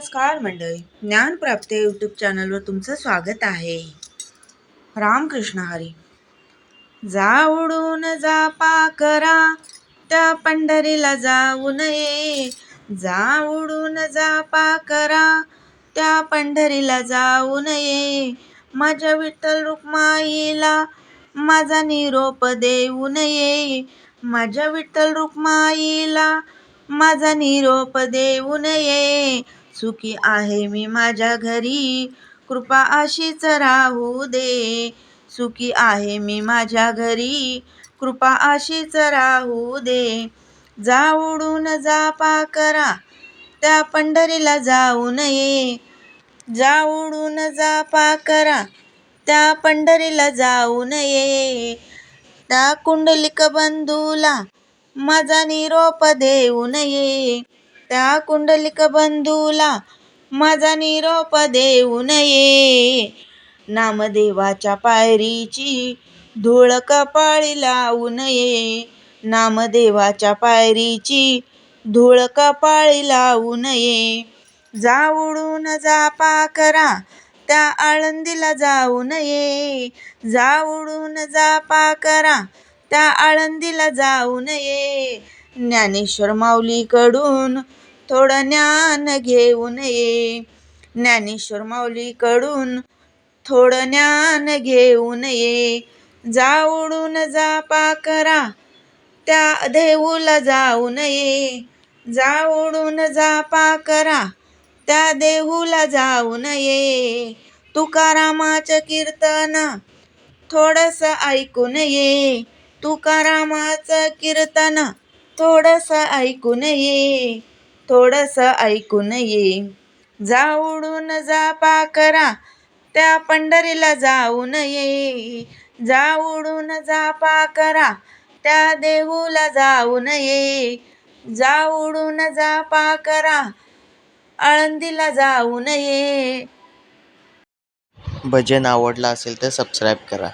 नमस्कार मंडळी. ज्ञानप्राप्ती यूट्यूब चॅनलवर तुमचं स्वागत आहे. रामकृष्ण हरी. जा उडून जा पाकरा त्या पंढरीला जाऊ नये. जा उडून जा पाकरा त्या पंढरीला जाऊ नये. माझ्या विठ्ठल रुक्माईला माझा निरोप देऊ नये. माझ्या विठ्ठल रुक्माईला माझा निरोप देऊ नये. सुखी आहे मी माझ्या घरी. कृपा अशीच राहू दे. सुखी आहे मी माझ्या घरी. कृपा अशीच राहू दे. जा उडून जा पाकरा त्या पंढरीला जाऊ नये. जा उडून जा पाकरा त्या पंढरीला जाऊ नये. त्या कुंडलिक बंधूला माझा निरोप देऊ नये. त्या कुंडलिक बंधूला माझा निरोप देऊ नये नामदेवाच्या पायरीची धूळ कपाळी लावू नये नामदेवाच्या पायरीची धूळ कपाळी लावू नये जा उडून जा पाकरा त्या आळंदीला जाऊ नये जा उडून जा पाकरा त्या आळंदीला जाऊ नये ज्ञानेश्वर माऊलीकडून थोडं ज्ञान घेऊ नये ज्ञानेश्वर माऊलीकडून थोडं ज्ञान घेऊ नये जा उडून जा पाकरा त्या देऊला जाऊ नये जा उडून जा पाकरा त्या देहूला जाऊ नये तुकारामाचं कीर्तन थोडंसं ऐकून ये. तुकारामाचं कीर्तन थोडंसं ऐकून ये थोडंसं ऐकून ये. जा उडून जा पाकरा त्या पंढरीला जाऊ नये जा उडून जा पाकरा त्या देहूला जाऊ नये जा उडून जा पाकरा आळंदीला जाऊ नये भजन आवडलं असेल तर सबस्क्राईब करा.